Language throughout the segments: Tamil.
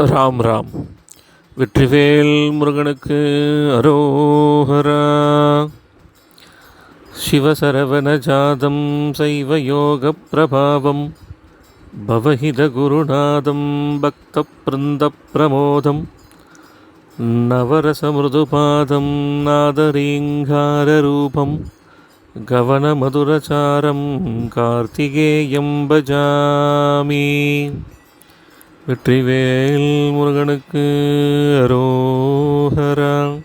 ராம் ராம். வெற்றிவேல் முருகனுக்கு அரோஹரா. சிவசரவண ஜாதம் சைவ யோக பிரபாவம். பவஹித குருநாதம் பக்த பிருந்த பிரமோதம். நவரசமிருதுபாதம் நாதரீங்காரரூபம் கவனமதுரச்சாரம் கார்த்திகேயம் பஜாமி. வெற்றிவேல் முருகனுக்கு அரோஹரா.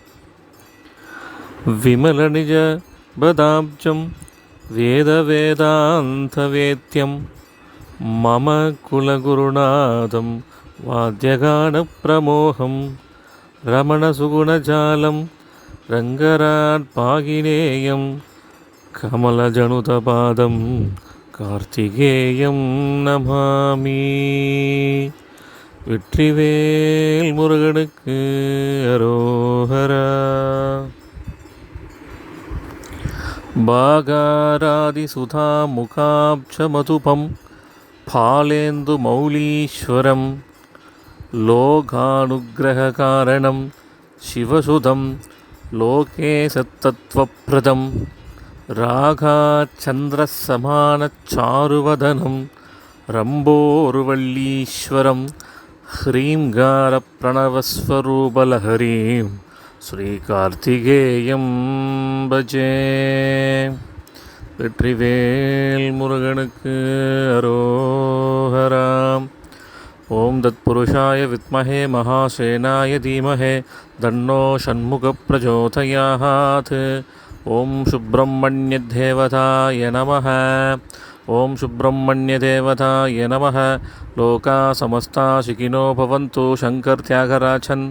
விமலனிஜ பதாப்ஜம் வேத வேதாந்த வேத்தியம் மம குலகுருநாதம் வாத்தியகான வாத்தியகானப்பிரமோகம் ரமணசுகுணஜாலம் ரங்கராட்பாகினேயம் கமலஜனுதபாதம் கார்த்திகேயம் நமாமி. வெற்றிவேல் முருகனுக்கு அரோகரா பாகாராதிசுதா முகாப்சமதுபம் பாலேந்து மௌலீஸ்வரம் லோகானுகிரககாரணம் சிவசுதம் லோகே சத்தத்வப்பிரதம் ராகாச்சந்திரசமானச்சாருவதனம் ரம்போருவள்ளீஸ்வரம் ह्रीङ्गारप्रणवस्वरूपलहरीं ஸ்ரீகார்த்திகேயம் பஜே வெற்றிவேல் முருகனுக்கு அரோஹராம் ஓம் தத்புருஷாய வித்மஹே மகாசேனாய தீமஹே தன்னோ ஷண்முகப்பிரச்சோதயாத் ஓம் சுப்பிரமணியதேவதாய நமः ॐ सुब्रह्मण्यदेवताय नमः। लोका समस्ता सुखिनो भवन्तु शङ्कर्त्यागराजन्